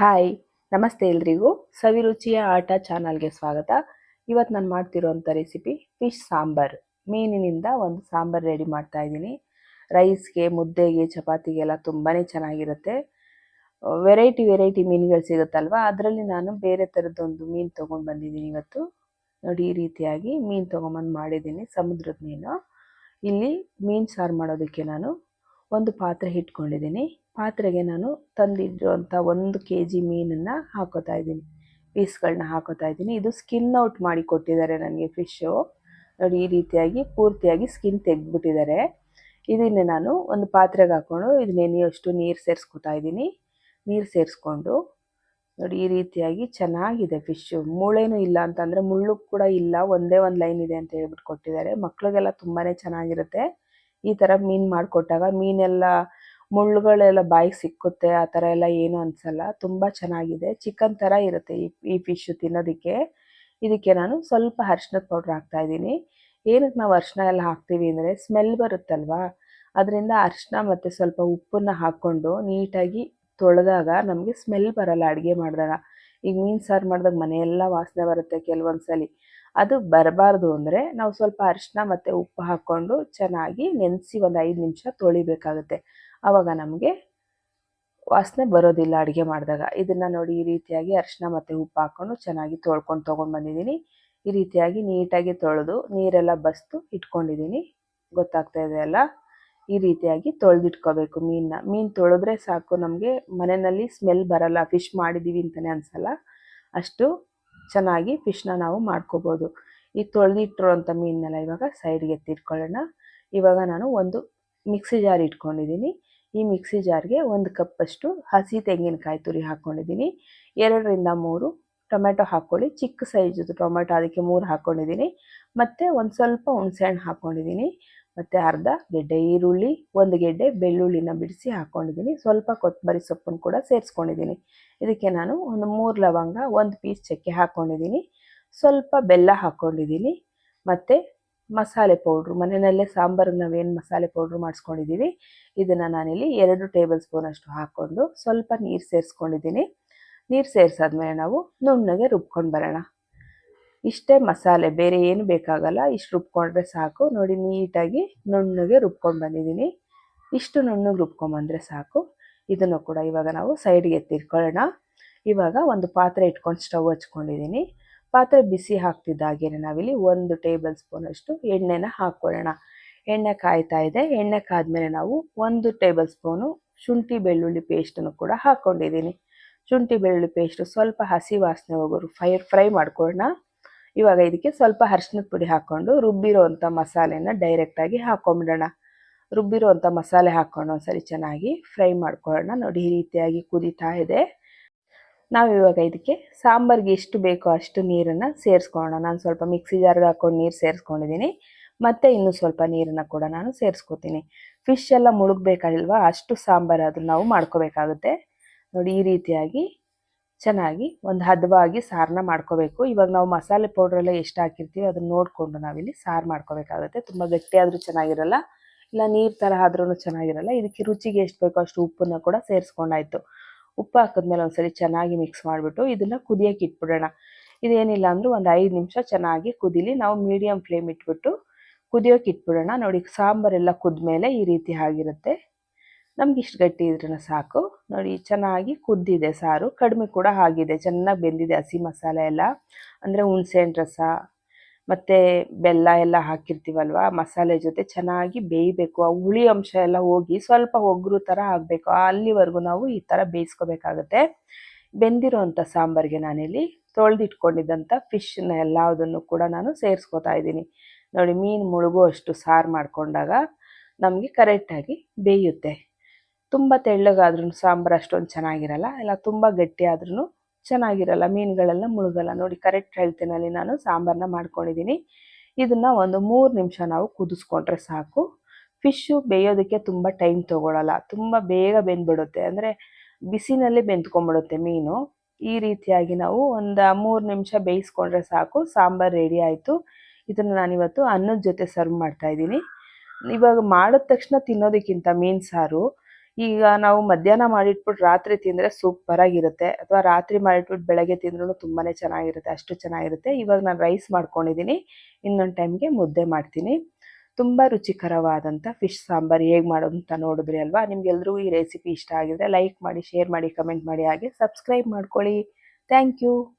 Hi ನಮಸ್ತೆ ಎಲ್ರಿಗೂ. ಸವಿರುಚಿಯ ಆಟ ಚಾನಲ್ಗೆ ಸ್ವಾಗತ. ಇವತ್ತು ನಾನು ಮಾಡ್ತಿರೋಂಥ ರೆಸಿಪಿ ಫಿಶ್ ಸಾಂಬಾರ್. ಮೀನಿನಿಂದ ಒಂದು ಸಾಂಬಾರ್ ರೆಡಿ ಮಾಡ್ತಾ ಇದ್ದೀನಿ. ರೈಸ್ಗೆ, ಮುದ್ದೆಗೆ, ಚಪಾತಿಗೆಲ್ಲ ತುಂಬಾ ಚೆನ್ನಾಗಿರುತ್ತೆ. ವೆರೈಟಿ ವೆರೈಟಿ ಮೀನುಗಳು ಸಿಗುತ್ತಲ್ವ? ಅದರಲ್ಲಿ ನಾನು ಬೇರೆ ಥರದ್ದೊಂದು ಮೀನು ತೊಗೊಂಡು ಬಂದಿದ್ದೀನಿ ಇವತ್ತು. ನೋಡಿ, ಈ ರೀತಿಯಾಗಿ ಮೀನು ತೊಗೊಂಬಂದು ಮಾಡಿದ್ದೀನಿ, ಸಮುದ್ರದ ಮೀನು. ಇಲ್ಲಿ ಮೀನು ಸಾರು ಮಾಡೋದಕ್ಕೆ ನಾನು ಒಂದು ಪಾತ್ರೆ ಇಟ್ಕೊಂಡಿದ್ದೀನಿ. ಪಾತ್ರೆಗೆ ನಾನು ತಂದಿಟ್ಟಿರುವಂಥ ಒಂದು ಕೆ ಜಿ ಮೀನನ್ನು ಹಾಕೋತಾ ಇದ್ದೀನಿ. ಪೀಸ್ಗಳನ್ನ ಹಾಕೋತಾ ಇದ್ದೀನಿ. ಇದು ಸ್ಕಿನ್ ಔಟ್ ಮಾಡಿ ಕೊಟ್ಟಿದ್ದಾರೆ ನನಗೆ ಫಿಶ್ಶು ನೋಡಿ, ಈ ರೀತಿಯಾಗಿ ಪೂರ್ತಿಯಾಗಿ ಸ್ಕಿನ್ ತೆಗೆದ್ಬಿಟ್ಟಿದ್ದಾರೆ. ಇದನ್ನೇ ನಾನು ಒಂದು ಪಾತ್ರೆಗೆ ಹಾಕ್ಕೊಂಡು ಇದು ಅಷ್ಟು ನೀರು ಸೇರಿಸ್ಕೊತಾ ಇದ್ದೀನಿ. ನೀರು ಸೇರಿಸ್ಕೊಂಡು ನೋಡಿ, ಈ ರೀತಿಯಾಗಿ ಚೆನ್ನಾಗಿದೆ ಫಿಶ್ಶು ಮೂಳೆನೂ ಇಲ್ಲ ಅಂತಂದರೆ ಮುಳ್ಳು ಕೂಡ ಇಲ್ಲ. ಒಂದೇ ಒಂದು ಲೈನ್ ಇದೆ ಅಂತ ಹೇಳ್ಬಿಟ್ಟು ಕೊಟ್ಟಿದ್ದಾರೆ. ಮಕ್ಕಳಿಗೆಲ್ಲ ತುಂಬಾ ಚೆನ್ನಾಗಿರುತ್ತೆ. ಈ ಥರ ಮೀನು ಮಾಡಿಕೊಟ್ಟಾಗ ಮೀನೆಲ್ಲ ಮುಳ್ಳುಗಳೆಲ್ಲ ಬಾಯಿಗೆ ಸಿಕ್ಕುತ್ತೆ, ಆ ಥರ ಎಲ್ಲ ಏನು ಅನಿಸಲ್ಲ. ತುಂಬ ಚೆನ್ನಾಗಿದೆ. ಚಿಕನ್ ಥರ ಇರುತ್ತೆ ಈ ಈ ಫಿಶ್ಶು ತಿನ್ನೋದಕ್ಕೆ. ಇದಕ್ಕೆ ನಾನು ಸ್ವಲ್ಪ ಅರ್ಶಿನದ ಪೌಡ್ರ್ ಹಾಕ್ತಾ ಇದ್ದೀನಿ. ಏನಕ್ಕೆ ನಾವು ಅರಿಶಿನ ಎಲ್ಲ ಹಾಕ್ತೀವಿ ಅಂದರೆ ಸ್ಮೆಲ್ ಬರುತ್ತಲ್ವಾ? ಅದರಿಂದ ಅರಿಶಿನ ಮತ್ತು ಸ್ವಲ್ಪ ಉಪ್ಪನ್ನು ಹಾಕ್ಕೊಂಡು ನೀಟಾಗಿ ತೊಳೆದಾಗ ನಮಗೆ ಸ್ಮೆಲ್ ಬರಲ್ಲ, ಅಡುಗೆ ಮಾಡಿದಾಗ. ಈಗ ಮೀನು ಸಾರು ಮಾಡಿದಾಗ ಮನೆಯೆಲ್ಲ ವಾಸನೆ ಬರುತ್ತೆ ಕೆಲವೊಂದು ಸಲ ಅದು ಬರಬಾರ್ದು ಅಂದರೆ ನಾವು ಸ್ವಲ್ಪ ಅರಿಶಿನ ಮತ್ತು ಉಪ್ಪು ಹಾಕ್ಕೊಂಡು ಚೆನ್ನಾಗಿ ನೆನೆಸಿ ಒಂದು ಐದು ನಿಮಿಷ ತೊಳಿಬೇಕಾಗುತ್ತೆ. ಆವಾಗ ನಮಗೆ ವಾಸನೆ ಬರೋದಿಲ್ಲ ಅಡುಗೆ ಮಾಡಿದಾಗ. ಇದನ್ನು ನೋಡಿ ಈ ರೀತಿಯಾಗಿ ಅರಿಶಿನ ಮತ್ತು ಉಪ್ಪು ಹಾಕ್ಕೊಂಡು ಚೆನ್ನಾಗಿ ತೊಳ್ಕೊಂಡು ತೊಗೊಂಡು ಬಂದಿದ್ದೀನಿ. ಈ ರೀತಿಯಾಗಿ ನೀಟಾಗಿ ತೊಳೆದು ನೀರೆಲ್ಲ ಬಸ್ತು ಇಟ್ಕೊಂಡಿದ್ದೀನಿ. ಗೊತ್ತಾಗ್ತಾ ಇದೆ ಅಲ್ಲ? ಈ ರೀತಿಯಾಗಿ ತೊಳೆದಿಟ್ಕೋಬೇಕು ಮೀನನ್ನ. ಮೀನು ತೊಳೆದ್ರೆ ಸಾಕು ನಮಗೆ. ಮನೆಯಲ್ಲಿ ಸ್ಮೆಲ್ ಬರಲ್ಲ. ಫಿಶ್ ಮಾಡಿದ್ದೀವಿ ಅಂತಲೇ ಅನಿಸಲ್ಲ. ಅಷ್ಟು ಚೆನ್ನಾಗಿ ಫಿಶ್ನ ನಾವು ಮಾಡ್ಕೋಬೋದು. ಈ ತೊಳೆದಿಟ್ಟಿರೋಂಥ ಮೀನನ್ನೆಲ್ಲ ಇವಾಗ ಸೈಡ್ಗೆ ಎತ್ತಿಟ್ಕೊಳ್ಳೋಣ. ಇವಾಗ ನಾನು ಒಂದು ಮಿಕ್ಸಿ ಜಾರ್ ಇಟ್ಕೊಂಡಿದ್ದೀನಿ. ಈ ಮಿಕ್ಸಿ ಜಾರ್ಗೆ ಒಂದು ಕಪ್ಪಷ್ಟು ಹಸಿ ತೆಂಗಿನಕಾಯಿ ತುರಿ ಹಾಕ್ಕೊಂಡಿದ್ದೀನಿ. ಎರಡರಿಂದ ಮೂರು ಟೊಮೆಟೊ ಹಾಕ್ಕೊಳ್ಳಿ. ಚಿಕ್ಕ ಸೈಜದು ಟೊಮೆಟೊ ಅದಕ್ಕೆ ಮೂರು ಹಾಕ್ಕೊಂಡಿದ್ದೀನಿ. ಮತ್ತು ಒಂದು ಸ್ವಲ್ಪ ಹುಣಸೆಹಣ್ಣು ಹಾಕ್ಕೊಂಡಿದ್ದೀನಿ. ಮತ್ತು ಅರ್ಧ ಗೆಡ್ಡೆ ಈರುಳ್ಳಿ, ಒಂದು ಗೆಡ್ಡೆ ಬೆಳ್ಳುಳ್ಳಿನ ಬಿಡಿಸಿ ಹಾಕ್ಕೊಂಡಿದ್ದೀನಿ. ಸ್ವಲ್ಪ ಕೊತ್ತಂಬರಿ ಸೊಪ್ಪನ್ನು ಕೂಡ ಸೇರಿಸ್ಕೊಂಡಿದ್ದೀನಿ. ಇದಕ್ಕೆ ನಾನು ಒಂದು ಮೂರು ಲವಂಗ, ಒಂದು ಪೀಸ್ ಚಕ್ಕೆ ಹಾಕ್ಕೊಂಡಿದ್ದೀನಿ. ಸ್ವಲ್ಪ ಬೆಲ್ಲ ಹಾಕ್ಕೊಂಡಿದ್ದೀನಿ. ಮತ್ತು ಮಸಾಲೆ ಪೌಡ್ರು ಮನೆಯಲ್ಲೇ ಸಾಂಬಾರಿಗೆ ನಾವೇನು ಮಸಾಲೆ ಪೌಡ್ರು ಮಾಡಿಸ್ಕೊಂಡಿದ್ದೀವಿ ಇದನ್ನು ನಾನಿಲ್ಲಿ ಎರಡು ಟೇಬಲ್ ಸ್ಪೂನಷ್ಟು ಹಾಕ್ಕೊಂಡು ಸ್ವಲ್ಪ ನೀರು ಸೇರಿಸ್ಕೊಂಡಿದ್ದೀನಿ ನೀರು ಸೇರಿಸಾದ್ಮೇಲೆ ನಾವು ನುಣ್ಣಗೆ ರುಬ್ಕೊಂಡು ಬರೋಣ. ಇಷ್ಟೇ ಮಸಾಲೆ, ಬೇರೆ ಏನು ಬೇಕಾಗಲ್ಲ, ಇಷ್ಟು ರುಬ್ಕೊಂಡ್ರೆ ಸಾಕು. ನೋಡಿ, ನೀಟಾಗಿ ನುಣ್ಣಗೆ ರುಬ್ಕೊಂಡು ಬಂದಿದ್ದೀನಿ ಇಷ್ಟು ನುಣ್ಣಗೆ ರುಬ್ಕೊಂಬಂದರೆ ಸಾಕು. ಇದನ್ನು ಕೂಡ ಇವಾಗ ನಾವು ಸೈಡ್ಗೆ ಎತ್ತಿಟ್ಕೊಳ್ಳೋಣ. ಇವಾಗ ಒಂದು ಪಾತ್ರೆ ಇಟ್ಕೊಂಡು ಸ್ಟವ್ ಹಚ್ಕೊಂಡಿದ್ದೀನಿ ಪಾತ್ರೆ ಬಿಸಿ ಹಾಕ್ತಿದ್ದಾಗೇನೆ ನಾವಿಲ್ಲಿ ಒಂದು ಟೇಬಲ್ ಸ್ಪೂನಷ್ಟು ಎಣ್ಣೆನ ಹಾಕ್ಕೊಳ್ಳೋಣ ಎಣ್ಣೆ ಕಾಯ್ತಾ ಇದೆ. ಎಣ್ಣೆ ಕಾದ್ಮೇಲೆ ನಾವು ಒಂದು ಟೇಬಲ್ ಸ್ಪೂನು ಶುಂಠಿ ಬೆಳ್ಳುಳ್ಳಿ ಪೇಸ್ಟನ್ನು ಕೂಡ ಹಾಕ್ಕೊಂಡಿದ್ದೀನಿ ಶುಂಠಿ ಬೆಳ್ಳುಳ್ಳಿ ಪೇಸ್ಟು ಸ್ವಲ್ಪ ಹಸಿ ವಾಸನೆ ಹೋಗೋರು ಫ್ರೈ ಫ್ರೈ ಮಾಡ್ಕೊಳ್ಳೋಣ. ಇವಾಗ ಇದಕ್ಕೆ ಸ್ವಲ್ಪ ಅರ್ಶಿನದ ಪುಡಿ ಹಾಕ್ಕೊಂಡು ರುಬ್ಬಿರೋವಂಥ ಮಸಾಲೆನ ಡೈರೆಕ್ಟಾಗಿ ಹಾಕೊಂಬಿಡೋಣ. ರುಬ್ಬಿರೋ ಅಂಥ ಮಸಾಲೆ ಹಾಕ್ಕೊಂಡು ಒಂದ್ಸರಿ ಚೆನ್ನಾಗಿ ಫ್ರೈ ಮಾಡ್ಕೊಳ್ಳೋಣ. ನೋಡಿ ಈ ರೀತಿಯಾಗಿ ಕುದೀತಾ ಇದೆ. ನಾವು ಇವಾಗ ಇದಕ್ಕೆ ಸಾಂಬಾರ್ಗೆ ಎಷ್ಟು ಬೇಕೋ ಅಷ್ಟು ನೀರನ್ನು ಸೇರಿಸ್ಕೊಳ್ಳೋಣ ನಾನು ಸ್ವಲ್ಪ ಮಿಕ್ಸಿ ಜಾರ್ಗೆ ಹಾಕೊಂಡು ನೀರು ಸೇರಿಸ್ಕೊಂಡಿದ್ದೀನಿ ಮತ್ತು ಇನ್ನೂ ಸ್ವಲ್ಪ ನೀರನ್ನು ಕೂಡ ನಾನು ಸೇರಿಸ್ಕೋತೀನಿ. ಫಿಶ್ ಎಲ್ಲ ಮುಳುಗಬೇಕಾಗಿಲ್ವಾ, ಅಷ್ಟು ಸಾಂಬಾರು ಅದನ್ನು ನಾವು ಮಾಡ್ಕೋಬೇಕಾಗುತ್ತೆ. ನೋಡಿ, ಈ ರೀತಿಯಾಗಿ ಚೆನ್ನಾಗಿ ಒಂದು ಹದವಾಗಿ ಸಾರನ್ನ ಮಾಡ್ಕೋಬೇಕು. ಇವಾಗ ನಾವು ಮಸಾಲೆ ಪೌಡ್ರೆಲ್ಲ ಎಷ್ಟು ಹಾಕಿರ್ತೀವಿ ಅದನ್ನ ನೋಡಿಕೊಂಡು ನಾವಿಲ್ಲಿ ಸಾರು ಮಾಡ್ಕೋಬೇಕಾಗುತ್ತೆ. ತುಂಬ ಗಟ್ಟಿಯಾದರೂ ಚೆನ್ನಾಗಿರಲ್ಲ, ಇಲ್ಲ ನೀರು ಥರ ಆದ್ರೂ ಚೆನ್ನಾಗಿರಲ್ಲ. ಇದಕ್ಕೆ ರುಚಿಗೆ ಎಷ್ಟು ಬೇಕೋ ಅಷ್ಟು ಉಪ್ಪನ್ನು ಕೂಡ ಸೇರಿಸ್ಕೊಂಡಾಯ್ತು. ಉಪ್ಪು ಹಾಕಿದ್ಮೇಲೆ ಒಂದ್ಸರಿ ಚೆನ್ನಾಗಿ ಮಿಕ್ಸ್ ಮಾಡಿಬಿಟ್ಟು ಇದನ್ನು ಕುದಿಯೋಕೆ ಇಟ್ಬಿಡೋಣ. ಇದೇನಿಲ್ಲ ಅಂದರೂ ಒಂದು ಐದು ನಿಮಿಷ ಚೆನ್ನಾಗಿ ಕುದಿಲಿ ನಾವು ಮೀಡಿಯಮ್ ಫ್ಲೇಮ್ ಇಟ್ಬಿಟ್ಟು ಕುದಿಯೋಕೆ ಇಟ್ಬಿಡೋಣ. ನೋಡಿ, ಸಾಂಬಾರೆಲ್ಲ ಕುದ್ಮೇಲೆ ಈ ರೀತಿ ಆಗಿರುತ್ತೆ. ನಮ್ಗೆ ಇಷ್ಟು ಗಟ್ಟಿ ಇದ್ರೂ ಸಾಕು. ನೋಡಿ, ಚೆನ್ನಾಗಿ ಕುದ್ದಿದೆ ಸಾರು. ಕಡಿಮೆ ಕೂಡ ಆಗಿದೆ. ಚೆನ್ನಾಗಿ ಬೆಂದಿದೆ ಹಸಿ ಮಸಾಲೆ ಎಲ್ಲ. ಅಂದರೆ ಹುಣಸೆಹಣ್ಣು ರಸ ಮತ್ತು ಬೆಲ್ಲ ಎಲ್ಲ ಹಾಕಿರ್ತೀವಲ್ವಾ? ಮಸಾಲೆ ಜೊತೆ ಚೆನ್ನಾಗಿ ಬೇಯಬೇಕು. ಆ ಹುಳಿ ಅಂಶ ಎಲ್ಲ ಹೋಗಿ ಸ್ವಲ್ಪ ಒಗ್ಗರು ಥರ ಆಗಬೇಕು. ಅಲ್ಲಿವರೆಗೂ ನಾವು ಈ ಥರ ಬೇಯಿಸ್ಕೋಬೇಕಾಗತ್ತೆ. ಬೆಂದಿರೋವಂಥ ಸಾಂಬಾರಿಗೆ ನಾನಿಲ್ಲಿ ತೊಳೆದಿಟ್ಕೊಂಡಿದ್ದಂಥ ಫಿಶ್ನ ಎಲ್ಲದನ್ನು ಕೂಡ ನಾನು ಸೇರಿಸ್ಕೊತಾ ಇದ್ದೀನಿ. ನೋಡಿ, ಮೀನು ಮುಳುಗೋ ಅಷ್ಟು ಸಾರು ಮಾಡಿಕೊಂಡಾಗ ನಮಗೆ ಕರೆಕ್ಟಾಗಿ ಬೇಯುತ್ತೆ. ತುಂಬ ತೆಳ್ಳಗಾದ್ರೂ ಸಾಂಬಾರು ಅಷ್ಟೊಂದು ಚೆನ್ನಾಗಿರಲ್ಲ. ಇಲ್ಲ ತುಂಬ ಗಟ್ಟಿ ಆದ್ರೂ ಚೆನ್ನಾಗಿರಲ್ಲ ಮೀನುಗಳೆಲ್ಲ ಮುಳುಗಲ್ಲ. ನೋಡಿ ಕರೆಕ್ಟ್ ಹೇಳ್ತೀನಲ್ಲಿ ನಾನು ಸಾಂಬಾರನ್ನ ಮಾಡ್ಕೊಂಡಿದ್ದೀನಿ. ಇದನ್ನು ಒಂದು ಮೂರು ನಿಮಿಷ ನಾವು ಕುದಿಸ್ಕೊಂಡ್ರೆ ಸಾಕು. ಫಿಶ್ಶು ಬೇಯೋದಕ್ಕೆ ತುಂಬ ಟೈಮ್ ತೊಗೊಳಲ್ಲ. ತುಂಬ ಬೇಗ ಬೆಂದ್ಬಿಡುತ್ತೆ. ಅಂದರೆ ಬಿಸಿನಲ್ಲಿ ಬೆಂದ್ಕೊಂಡ್ಬಿಡುತ್ತೆ ಮೀನು. ಈ ರೀತಿಯಾಗಿ ನಾವು ಒಂದು ಮೂರು ನಿಮಿಷ ಬೇಯಿಸ್ಕೊಂಡ್ರೆ ಸಾಕು. ಸಾಂಬಾರು ರೆಡಿ ಆಯಿತು. ಇದನ್ನು ನಾನಿವತ್ತು ಅನ್ನದ ಜೊತೆ ಸರ್ವ್ ಮಾಡ್ತಾ ಇದ್ದೀನಿ. ಇವಾಗ ಮಾಡಿದ ತಕ್ಷಣ ತಿನ್ನೋದಕ್ಕಿಂತ ಮೀನು ಸಾರು ಈಗ ನಾವು ಮಧ್ಯಾಹ್ನ ಮಾಡಿಟ್ಬಿಟ್ಟು ರಾತ್ರಿ ತಿಂದರೆ ಸೂಪರಾಗಿರುತ್ತೆ ಅಥವಾ ರಾತ್ರಿ ಮಾಡಿಟ್ಬಿಟ್ಟು ಬೆಳಗ್ಗೆ ತಿಂದ್ರೂ ತುಂಬಾ ಚೆನ್ನಾಗಿರುತ್ತೆ, ಅಷ್ಟು ಚೆನ್ನಾಗಿರುತ್ತೆ. ಇವಾಗ ನಾನು ರೈಸ್ ಮಾಡ್ಕೊಂಡಿದ್ದೀನಿ ಇನ್ನೊಂದು ಟೈಮ್ಗೆ ಮುದ್ದೆ ಮಾಡ್ತೀನಿ. ತುಂಬ ರುಚಿಕರವಾದಂಥ ಫಿಶ್ ಸಾಂಬಾರು ಹೇಗೆ ಮಾಡೋದು ಅಂತ ನೋಡಿದ್ರಿ ಅಲ್ವಾ? ನಿಮ್ಗೆಲ್ರಿಗೂ ಈ ರೆಸಿಪಿ ಇಷ್ಟ ಆಗಿದ್ರೆ ಲೈಕ್ ಮಾಡಿ ಶೇರ್ ಮಾಡಿ ಕಮೆಂಟ್ ಮಾಡಿ ಹಾಗೆ ಸಬ್ಸ್ಕ್ರೈಬ್ ಮಾಡ್ಕೊಳ್ಳಿ. Thank you